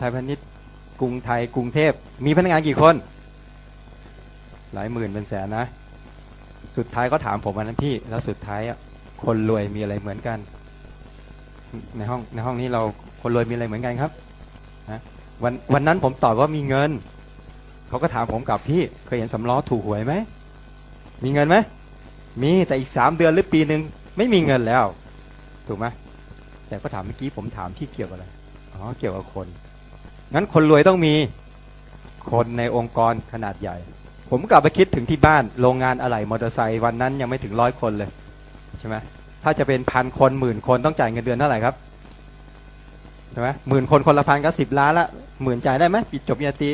ไทยพาณิชย์กรุงไทยกรุงเทพมีพนักงานกี่คน หลายหมื่นเป็นแสนนะ สุดท้ายก็ถามผมวันนั้นพี่ แล้วสุดท้ายคนรวยมีอะไรเหมือนกัน ในห้องในห้องนี้เราคนรวยมีอะไรเหมือนกันครับนะวันวันนั้นผมตอบว่ามีเงิน เขาก็ถามผมกลับพี่ เคยเห็นสำล้อถูกหวยไหมมีเงินไหมมีแต่อีกสามเดือนหรือปีหนึ่งไม่มีเงินแล้ว ถูกไหมแต่ก็ถามเมื่อกี้ผมถามที่เกี่ยวกับอะไรอ๋อเกี่ยวกับคน งั้นคนรวยต้องมีคนในองค์กรขนาดใหญ่ ผมกลับไปคิดถึงที่บ้านโรงงานอะไหล่มอเตอร์ไซค์วันนั้นยังไม่ถึงร้อยคนเลยใช่ไหมถ้าจะเป็นพันคนหมื่นคนต้องจ่ายเงินเดือนเท่าไหร่ครับใช่ไหมหมื่นคนคนละพันก็สิบล้านละหมื่นจ่ายได้ไหมปิดจบปริญญาตี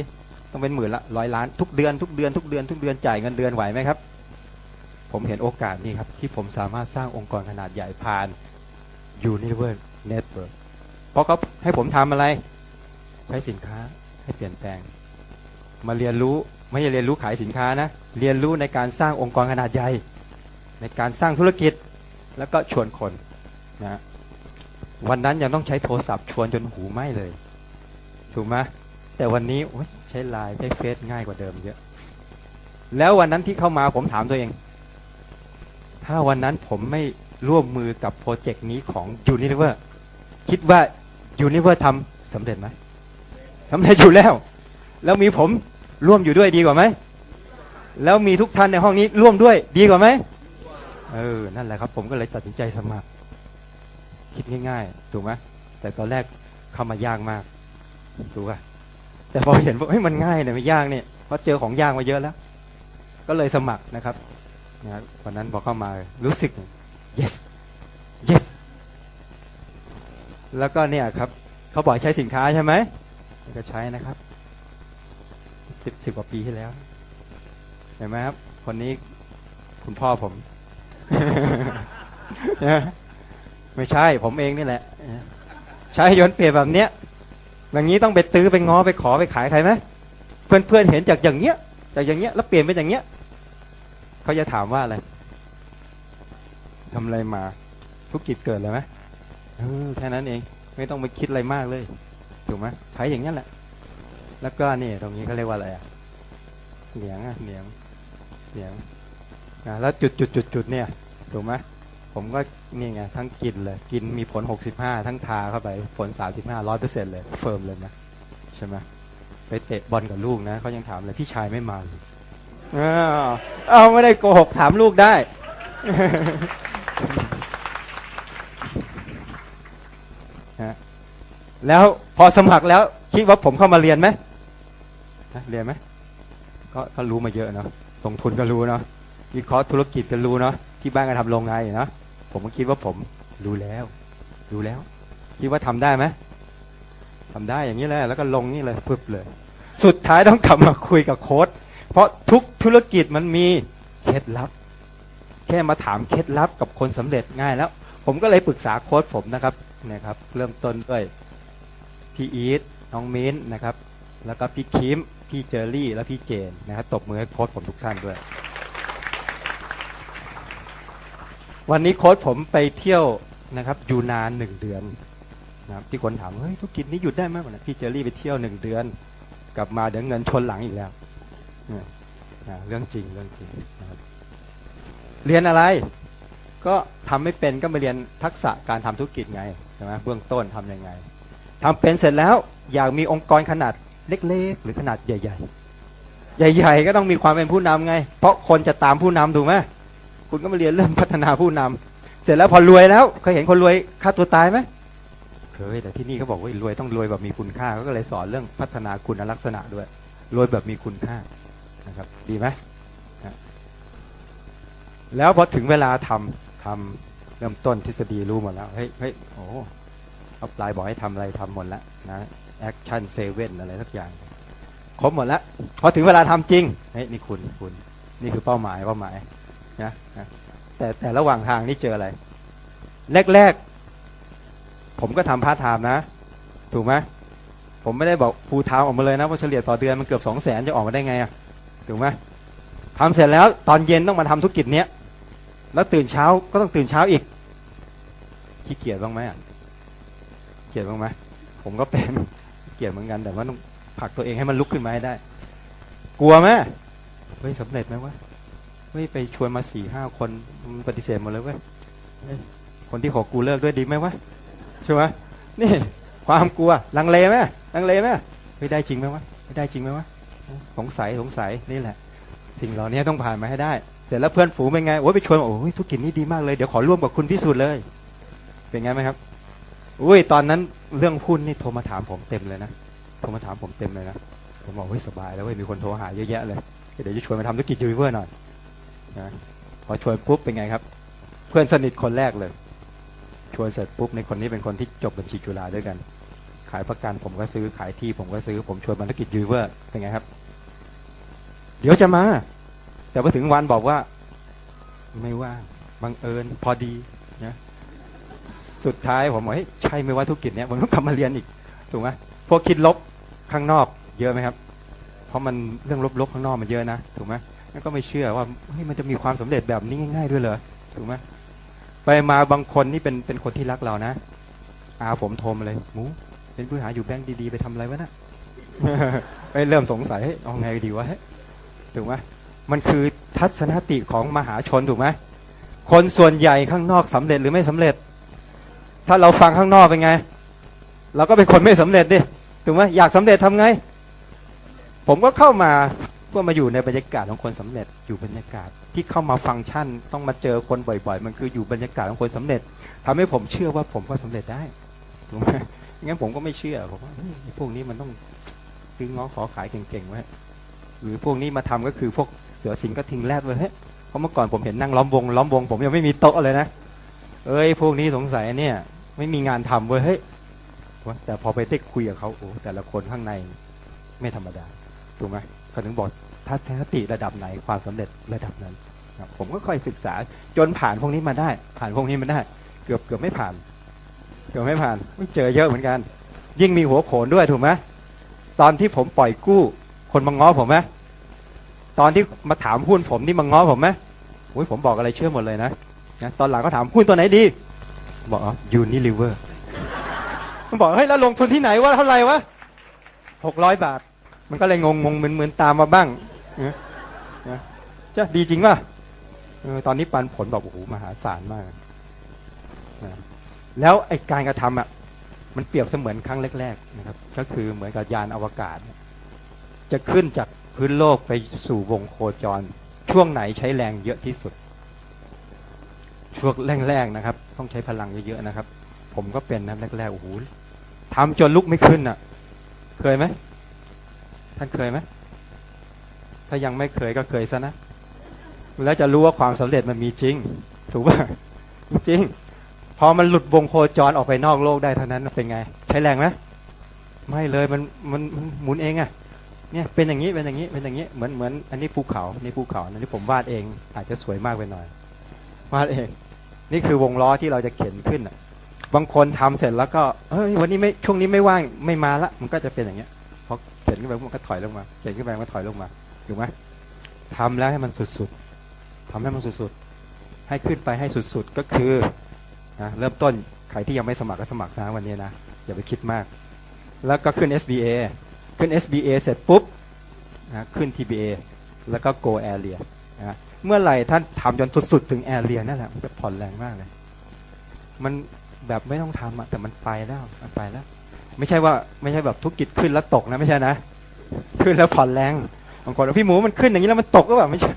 ต้องเป็นหมื่นละร้อยล้านทุกเดือนทุกเดือนทุกเดือนทุกเดือนจ่ายเงินเดือนไหวไหมครับ ผมเห็นโอกาสนี้ครับ ที่ผมสามารถสร้างองค์กรขนาดใหญ่ผ่าน Universe Network เพราะเขาให้ผมทำอะไร ใช้สินค้าให้เปลี่ยนแปลง มาเรียนรู้ไม่ใช่เรียนรู้ขายสินค้านะ เรียนรู้ในการสร้างองค์กรขนาดใหญ่ ในการสร้างธุรกิจแล้วก็ชวนคนนะวันนั้นยังต้องใช้โทรศัพท์ชวนจนหูไหม้เลย ถูกไหมแต่วันนี้ใช้ไลน์ใช้เฟซง่ายกว่าเดิมเยอะ แล้ววันนั้นที่เข้ามาผมถามตัวเอง ถ้าวันนั้นผมไม่ร่วมมือกับโปรเจกต์นี้ของ Unilever คิดว่า Unilever ทำสำเร็จไหม สำเร็จอยู่แล้ว แล้วมีผมร่วมอยู่ด้วยดีกว่าไหม แล้วมีทุกท่านในห้องนี้ร่วมด้วยดีกว่าไหมเออ นั่นแหละครับ ผมก็เลยตัดสินใจสมัคร คิดง่าย ๆ ถูกไหมแต่ตอนแรกเข้ามายากมาก ถูกป่ะแต่พอเห็นว่าเฮ้ยมันง่ายเนี่ยไม่ยากเนี่ยเพราะเจอของยากมาเยอะแล้ว ก็เลยสมัครนะครับนะวันนั้นพอเข้ามารู้สึก yes yes แล้วก็เนี่ยครับ เขาบอกให้ใช้สินค้าใช่ไหม ก็ใช้นะครับสิบสิบกว่าปีที่แล้ว เห็นไหมครับ คนนี้คุณพ่อผม ไม่ใช่ผมเองนี่แหละ ใช้ยนต์เปลี่ยนแบบเนี้ยอย่างนี้ต้องไปตื้อไปง้อไปขอไปขายใครไหมเพื่อนเพื่อนๆเห็นจากอย่างเงี้ยจากอย่างเงี้ยแล้วเปลี่ยนเป็นอย่างเงี้ยเขาจะถามว่าอะไรทำอะไรมาธุรกิจเกิดเลยไหมแค่นั้นเอง ไม่ต้องไปคิดอะไรมากเลย ถูกไหมใช้อย่างนี้แหละ แล้วก็นี่ตรงนี้เขาเรียกว่าอะไรอะเหนียงอะเหนียงเหนียงอะแล้วจุดจุดจุดจุดเนี่ยถูกไหมผมก็นี่ไงทั้งกินเลย กินมีผล 65 ทั้งทาเข้าไปผล 35ร้อยเปอร์เซ็นต์เลย เฟิร์มเลยนะใช่ไหมไปเตะบอลกับลูกนะเขายังถามเลยพี่ชายไม่มาอ้าวเอาไม่ได้โกหกถามลูกได้ ฮะ แล้วพอสมัครแล้วคิดว่าผมเข้ามาเรียนไหมเรียนไหมก็ก็รู้มาเยอะเนาะลงทุนก็รู้เนาะวิเคราะห์ธุรกิจก็รู้เนาะที่บ้านก็ทำโรงงานอยู่เนาะผมก็คิดว่าผมรู้แล้วรู้แล้ว คิดว่าทำได้ไหมทำได้อย่างนี้แหละแล้วก็ลงนี่เลยปึ๊บเลย สุดท้ายต้องกลับมาคุยกับโค้ดเพราะทุกธุรกิจมันมีเคล็ดลับ แค่มาถามเคล็ดลับกับคนสำเร็จง่ายแล้ว ผมก็เลยปรึกษาโค้ดผมนะครับนี่ยครับ เริ่มต้นด้วย พี่อีทน้องมิ้นนะครับ แล้วก็พี่คิม พี่เจอรี่ และพี่เจนนะครับตบมือให้โค้ดผมทุกท่านด้วย วันนี้โค้ดผมไปเที่ยวนะครับอยู่นานหนึ่งเดือนนะครับที่คนถามเฮ้ยธุรกิจนี้หยุดได้ไหมวะเนี่ยพี่เจอรี่ไปเที่ยวหนึ่งเดือน กลับมาเดี๋ยวเงินชนหลังอีกแล้วเนี่ยนะเรื่องจริงเรื่องจริงนะครับเรียนอะไรก็ทำไม่เป็นก็มาเรียนทักษะการทำธุรกิจไงใช่ไหมเบื้องต้นทำยังไง ทำเป็นเสร็จแล้วอยากมีองค์กรขนาดเล็กๆ หรือขนาดใหญ่ ๆ ใหญ่ ๆ ก็ต้องมีความเป็นผู้นำไง เพราะคนจะตามผู้นำถูกไหมคุณก็มาเรียนเรื่องพัฒนาผู้นำเสร็จแล้วพอรวยแล้วเคยเห็นคนรวยฆ่าตัวตายไหมเคยแต่ที่นี่เขาบอกว่ารวยต้องรวยแบบมีคุณค่าก็เลยสอนเรื่องพัฒนาคุณลักษณะด้วยรวยแบบมีคุณค่านะครับ ดีไหมแล้วพอถึงเวลาทำทำเริ่มต้นทฤษฎีรู้หมดแล้วเฮ้ยเฮ้ยโอ้ เอาปลายบอกให้ทำอะไรทำหมดแล้วนะแอคชั่นเซเว่นอะไรสักอย่าง ครบหมดแล้วพอถึงเวลาทำจริงเฮ้ยนี่คุณคุณ นี่คือเป้าหมายเป้าหมายนะนะแต่แต่ระหว่างทางนี่เจออะไร แรกๆ ผมก็ทำพาร์ทไทม์นะ ถูกไหมผมไม่ได้บอกฟูลไทม์ออกมาเลยนะเพราะเฉลี่ยต่อเดือนมันเกือบสองแสนจะออกมาได้ไงอะถูกไหมทำเสร็จแล้วตอนเย็นต้องมาทำธุรกิจเนี้ยแล้วตื่นเช้าก็ต้องตื่นเช้าอีกขี้เกียจบ้างไหมอะ เกลียจบ้างไหมผมก็เป็นเกลียจเหมือนกัน แต่ว่าต้องผลักตัวเองให้มันลุกขึ้นมาให้ได้ กลัวไหมเฮ้ยสำเร็จไหมวะเฮ้ยไปชวนมาสี่ห้าคนมันปฏิเสธหมดเลยเว้ยคนที่หกกูเลิกด้วยดีไหมวะใช่ไหมนี่ความกลัวลังเลไหมลังเลไหมเฮ้ยได้จริงไหมวะไม่ได้จริงไหมวะสงสัยสงสัยนี่แหละ สิ่งเหล่านี้ต้องผ่านมาให้ได้ เสร็จแล้วเพื่อนฝูงเป็นไงโอ้ยไปชวนบอกโอ้ยธุรกิจนี้ดีมากเลยเดี๋ยวขอร่วมกับคุณพิสูจน์เลย เป็นไงไหมครับ อุ้ยตอนนั้นเรื่องหุ้นนี่โทรมาถามผมเต็มเลยนะโทรมาถามผมเต็มเลยนะผมบอกเฮ้ยสบายแล้วเว้ยมีคนโทรหาเยอะแยะเลยเดี๋ยวจะชวนมาทำธุรกิจยูนิเวอร์หน่อยนะพอชวนปุ๊บเป็นไงครับ เพื่อนสนิทคนแรกเลย ชวนเสร็จปุ๊บในคนนี้เป็นคนที่จบบัญชีจุฬาด้วยกัน ขายประกันผมก็ซื้อขายที่ผมก็ซื้อผมชวนมาธุรกิจยูนิเวอร์เป็นไงครับ เดี๋ยวจะมา แต่พอถึงวันบอกว่า ไม่ว่างบังเอิญพอดีนะ สุดท้ายผมบอกเฮ้ยใช่ไหมว่าธุรกิจเนี้ยผมต้องกลับมาเรียนอีกถูกไหมพวกคิดลบข้างนอกเยอะไหมครับ เพราะมันเรื่องลบๆข้างนอกมันเยอะนะถูกไหมงั้นก็ไม่เชื่อว่าเฮ้ยมันจะมีความสำเร็จแบบนี้ง่าย ๆด้วยเหรอถูกไหมไปมาบางคนนี่เป็นเป็นคนที่รักเรานะอาผมโทรมาเลยหมูเป็นผู้หาอยู่แบงค์ดีๆไปทำอะไรวะนะไปเริ่มสงสัยเฮ้ยเอาไงดีวะเฮ้ยถูกไหมมันคือทัศนติของมหาชนถูกไหมคนส่วนใหญ่ข้างนอกสำเร็จหรือไม่สำเร็จ ถ้าเราฟังข้างนอกเป็นไง เราก็เป็นคนไม่สำเร็จดิถูกไหมอยากสำเร็จทำไง ผมก็เข้ามาเพื่อมาอยู่ในบรรยากาศของคนสำเร็จอยู่บรรยากาศที่เข้ามาฟังก์ชันต้องมาเจอคนบ่อย ๆ มันคืออยู่บรรยากาศของคนสำเร็จทำให้ผมเชื่อว่าผมก็สำเร็จได้ถูกไหมงั้นผมก็ไม่เชื่อผมว่าพวกนี้มันต้องซื้อง้อขอขายเก่งๆไว้หรือพวกนี้มาทำก็คือพวกเสือสิงก็ทิ้งแรดเลยเฮ้ยเพราะเมื่อก่อนผมเห็นนั่งล้อมวงล้อมวงผมยังไม่มีโต๊ะเลยนะ เอ้ยพวกนี้สงสัยเนี่ย ไม่มีงานทำเว้ยเฮ้ยแต่พอไปได้คุยกับเขาโอ้แต่ละคนข้างในไม่ธรรมดาถูกไหมเขาถึงบอกทัศนคติระดับไหนความสำเร็จระดับนั้นผมก็ค่อยศึกษาจนผ่านพวกนี้มาได้ ผ่านพวกนี้มาได้ เกือบเกือบไม่ผ่าน เกือบไม่ผ่านไม่เจอเยอะเหมือนกัน ยิ่งมีหัวโขนด้วยถูกไหมตอนที่ผมปล่อยกู้ คนมาง้อผมไหมตอนที่มาถามหุ้นผมนี่มาง้อผมไหมโอ้ยผมบอกอะไรเชื่อหมดเลยนะ นะตอนหลังก็ถามหุ้นตัวไหนดี บอกยูนิลิเวอร์มันบอกเฮ้ยแล้วลงทุนที่ไหนวะเท่าไหร่วะหกร้อยบาท มันก็เลยงงงงมึนมึนตามมาบ้างนะนะจะดีจริงป่ะเออตอนนี้ปันผลแบบโอ้โหมหาศาลมากนะแล้วไอการกระทำอะมันเปรียบเสมือนครั้งแรกๆนะครับ ก็คือเหมือนกับยานอวกาศ จะขึ้นจากพื้นโลกไปสู่วงโคจร ช่วงไหนใช้แรงเยอะที่สุด ช่วงแรกๆนะครับ ต้องใช้พลังเยอะๆนะครับ ผมก็เป็นนะแรกๆโอ้โหทำจนลุกไม่ขึ้นอะ เคยไหมท่านเคยไหมถ้ายังไม่เคยก็เคยซะนะแล้วจะรู้ว่าความสำเร็จมันมีจริง ถูกป่ะจริงพอมันหลุดวงโคจรออกไปนอกโลกได้เท่านั้นเป็นไง ใช้แรงไหมไม่เลยมันมันมันหมุนเองอะเนี่ยเป็นอย่างนี้เป็นอย่างนี้เป็นอย่างนี้เหมือนเหมือนอันนี้ภูเขาอันนี้ภูเขาอันนี้ผมวาดเองอาจจะสวยมากไปหน่อย วาดเอง นี่คือวงล้อที่เราจะเข็นขึ้นอะ บางคนทำเสร็จแล้วก็เฮ้ยวันนี้ไม่ช่วงนี้ไม่ว่างไม่มาละมันก็จะเป็นอย่างเงี้ยพอเข็นขึ้นไปมันก็ถอยลงมา เข็นขึ้นไปมันก็ถอยลงมาถูกไหมทำแล้วให้มันสุดๆทำให้มันสุดๆ ให้ขึ้นไปให้สุดๆก็คือนะเริ่มต้นใครที่ยังไม่สมัครก็สมัครนะวันนี้นะอย่าไปคิดมาก แล้วก็ขึ้น SBA ขึ้น SBA เสร็จปุ๊บนะขึ้น TBA แล้วก็ Go Area นะ เมื่อไหร่ท่านทำจนสุดๆ ถึง Area นั่นแหละมันจะผ่อนแรงมากเลย มันแบบไม่ต้องทำอะแต่มันไปแล้วมันไปแล้ว ไม่ใช่ว่าไม่ใช่แบบธุรกิจขึ้นแล้วตกนะไม่ใช่นะขึ้นแล้วผ่อนแรงบางคนบอกพี่หมูมันขึ้นอย่างนี้แล้วมันตกก็แบบไม่ใช่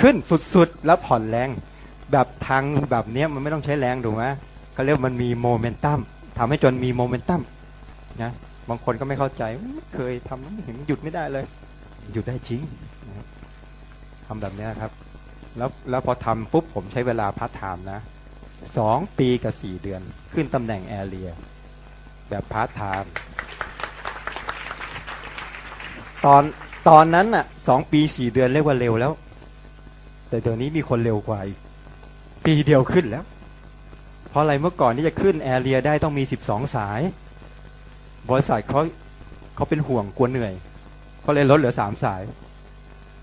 ขึ้นสุดๆแล้วผ่อนแรง แบบทางแบบเนี้ยมันไม่ต้องใช้แรงถูกไหมเขาเรียกว่ามันมีโมเมนตัมทำให้จนมีโมเมนตัมนะบางคนก็ไม่เข้าใจ เคยทำแล้วเห็นหยุดไม่ได้เลย หยุดได้จริง ทำแบบนี้ครับ แล้วแล้วพอทำปุ๊บผมใช้เวลาพาร์ทไทม์นะสองปีกับสี่เดือน ขึ้นตำแหน่งแอเรียแบบพาร์ทไทม์ตอนตอนนั้นน่ะสองปีสี่เดือนเรียกว่าเร็วแล้ว แต่เดี๋ยวนี้มีคนเร็วกว่าอีก ปีเดียวขึ้นแล้ว เพราะอะไรเมื่อก่อนที่จะขึ้นแอเรียได้ต้องมีสิบสองสาย บริษัทเขาเขาเป็นห่วงกลัวเหนื่อยเขาเลยลดเหลือสามสาย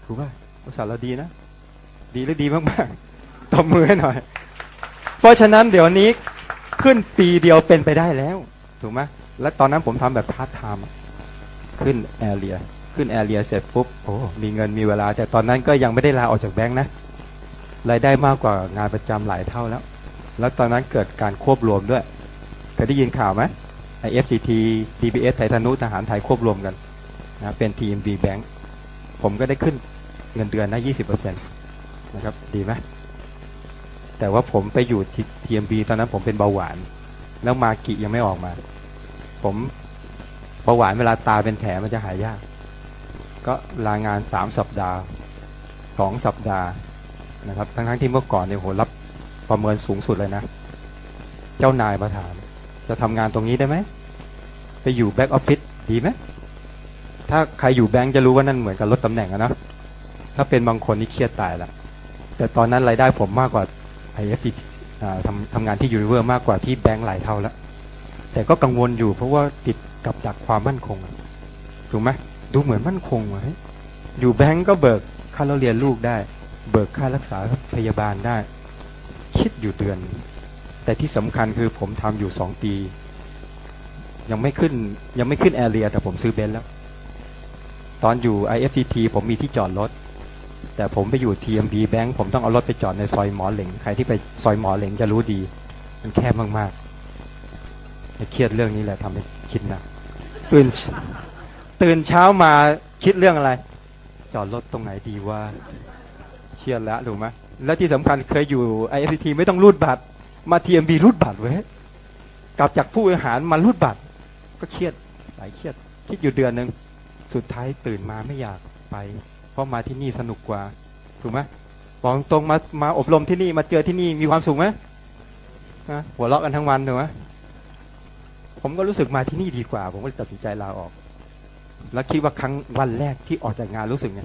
ถูกป่ะ บริษัทเราดีนะ ดีหรือดีมากๆตบมือให้หน่อย เพราะฉะนั้นเดี๋ยวนี้ขึ้นปีเดียวเป็นไปได้แล้ว ถูกไหมและตอนนั้นผมทำแบบพาร์ทไทม์ขึ้นแอเรียขึ้นแอเรียเสร็จปุ๊บโอ้มีเงินมีเวลา แต่ตอนนั้นก็ยังไม่ได้ลาออกจากแบงค์นะรายได้มากกว่างานประจำหลายเท่าแล้ว แล้วตอนนั้นเกิดการควบรวมด้วยเคยได้ยินข่าวไหมไอ FGT DBS ไทยธนุทหารไทยควบรวมกันนะเป็น TMB Bank ผมก็ได้ขึ้น เงินเดือนนะ20%นะครับดีไหมแต่ว่าผมไปอยู่ TMB ตอนนั้นผมเป็นเบาหวาน แล้วมากิยังไม่ออกมา ผมเบาหวานเวลาตาเป็นแผลมันจะหายยาก ก็ลางานสามสัปดาห์สองสัปดาห์นะครับทั้งๆที่เมื่อก่อนเนี่ยโหรับประเมินสูงสุดเลยนะ เจ้านายมาถาม จะทำงานตรงนี้ได้ไหม ไปอยู่แบ็กออฟฟิศดีไหม ถ้าใครอยู่แบงค์จะรู้ว่านั่นเหมือนกับลดตำแหน่งอะนะ ถ้าเป็นบางคนนี่เครียดตายละแต่ตอนนั้นรายได้ผมมากกว่า IFC อ่าทำทำงานที่ยูนิเวอร์มากกว่าที่แบงค์หลายเท่าแล้ว แต่ก็กังวลอยู่เพราะว่าติดกับดักความมั่นคงถูกไหมดูเหมือนมั่นคงไว้อยู่แบงก์ก็เบิกค่าเราเรียนลูกได้ เบิกค่ารักษาพยาบาลได้ คิดอยู่เดือน แต่ที่สำคัญคือผมทำอยู่สองปี ยังไม่ขึ้นยังไม่ขึ้นแอเรียแต่ผมซื้อเบนซ์แล้ว ตอนอยู่ IFCT ผมมีที่จอดรถ แต่ผมไปอยู่ TMB Bank ผมต้องเอารถไปจอดในซอยหมอเหลงใครที่ไปซอยหมอเหลงจะรู้ดี มันแคบมากๆเครียดเรื่องนี้แหละทำให้คิดหนักตื่นตื่นเช้ามาคิดเรื่องอะไร จอดรถตรงไหนดีว่าเครียดแล้วถูกไหมแล้วที่สำคัญเคยอยู่ IFT ไม่ต้องรูดบัตร มา TMB รูดบัตรเว้ยกลับจากผู้บริหารมารูดบัตร ก็เครียดหลายเครียดคิดอยู่เดือนหนึ่งสุดท้ายตื่นมาไม่อยากไป ราะมาที่นี่สนุกกว่า ถูกไหมบอกตรงมามาอบรมที่นี่มาเจอที่นี่มีความสุขไหมนะหัวเราะกันทั้งวันถูกไหมผมก็รู้สึกมาที่นี่ดีกว่า ผมก็ตัดสินใจลาออก แล้วคิดว่าครั้งวันแรกที่ออกจากงานรู้สึกไง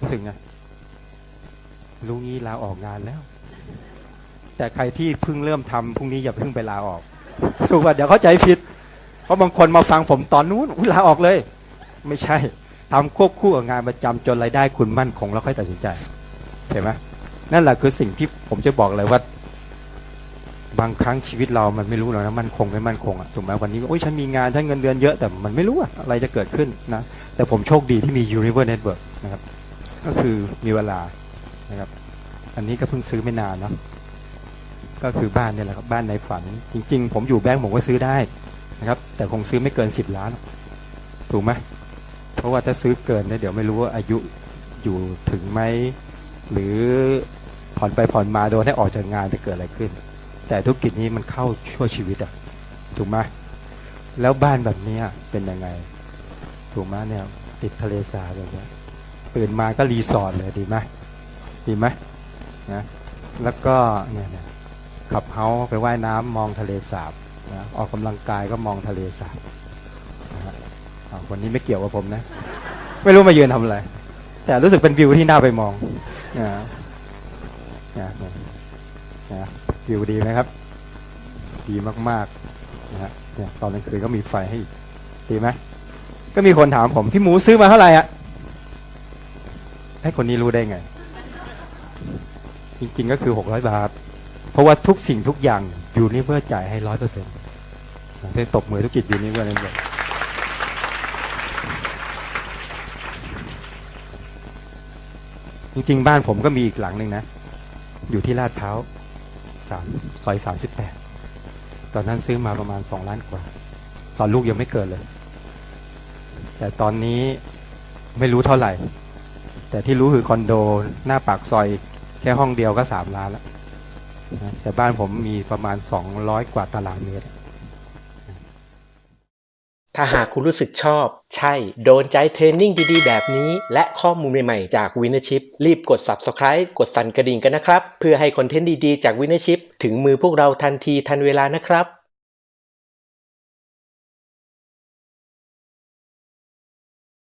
รู้สึกไงรู้งี้ลาออกงานแล้ว แต่ใครที่เพิ่งเริ่มทำพรุ่งนี้อย่าเพิ่งไปลาออกถูกป่ะเดี๋ยวเข้าใจผิดเพราะบางคนมาฟังผมตอนนู้นลาออกเลย ไม่ใช่ ทำควบคู่กับงานประจำจนรายได้คุณมั่นคงแล้วค่อยตัดสินใจเห็นไหมนั่นแหละคือสิ่งที่ผมจะบอกเลยว่า บางครั้งชีวิตเรามันไม่รู้หรอกนะมั่นคงไม่มั่นคงอะถูกไหมวันนี้โอ้ยฉันมีงานฉันเงินเดือนเยอะแต่มันไม่รู้อะอะไรจะเกิดขึ้นนะแต่ผมโชคดีที่มี Universe Network นะครับ ก็คือมีเวลานะครับ อันนี้ก็เพิ่งซื้อไม่นานเนาะก็คือบ้านเนี่ยแหละครับบ้านในฝัน จริง ๆ ผมอยู่แบงก์ผมก็ซื้อได้นะครับ แต่คงซื้อไม่เกินสิบล้าน ถูกไหม ราะว่าถ้าซื้อเกินเนี่ยเดี๋ยวไม่รู้ว่าอายุอยู่ถึงไหมหรือผ่อนไปผ่อนมาโดนให้ออกจากงานจะเกิดอะไรขึ้น แต่ธุรกิจนี้มันเข้าชั่วชีวิตอะถูกไหมแล้วบ้านแบบนี้เป็นยังไง ถูกไหมเนี่ยติดทะเลสาบแบบเนี้ยตื่นมาก็รีสอร์ทเลยดีไหมดีไหมนะแล้วก็เนี่ยขับเฮาส์ไปว่ายน้ำมองทะเลสาบนะออกกำลังกายก็มองทะเลสาบ อ่าคนนี้ไม่เกี่ยวกับผมนะ ไม่รู้มายืนทำอะไร แต่รู้สึกเป็นวิวที่น่าไปมองนะนะนะวิวดีไหมครับ ดีมากๆนะฮะเนี่ยตอนกลางคืนก็มีไฟให้อีกดีไหมก็มีคนถามผมพี่หมูซื้อมาเท่าไหร่อะให้คนนี้รู้ได้ไง จริงๆก็คือหกร้อยบาท เพราะว่าทุกสิ่งทุกอย่างอยู่นิเวอร์จ่ายให้ร้อยเปอร์เซ็นต์ได้ตบมือธุรกิจยูนิเวอร์นั่นเลย จริงๆบ้านผมก็มีอีกหลังหนึ่งนะ อยู่ที่ลาดพร้าวสามซอยสามสิบแปดตอนนั้นซื้อมาประมาณสองล้านกว่า ตอนลูกยังไม่เกิดเลย แต่ตอนนี้ไม่รู้เท่าไหร่ แต่ที่รู้คือคอนโดหน้าปากซอยแค่ห้องเดียวก็สามล้านแล้วแต่บ้านผมมีประมาณสองร้อยกว่าตารางเมตร ถ้าหากคุณรู้สึกชอบ ใช่ โดนใจเทรนนิ่งดีๆ แบบนี้ และข้อมูลใหม่ๆ จากวิน r ชิปรีบกด Subscribe กดสั่นกระดิ่งกันนะครับ เพื่อให้คอนเทนต์ดีๆ จากวิน r ชิปถึงมือพวกเราทันทีทันเวลานะครับ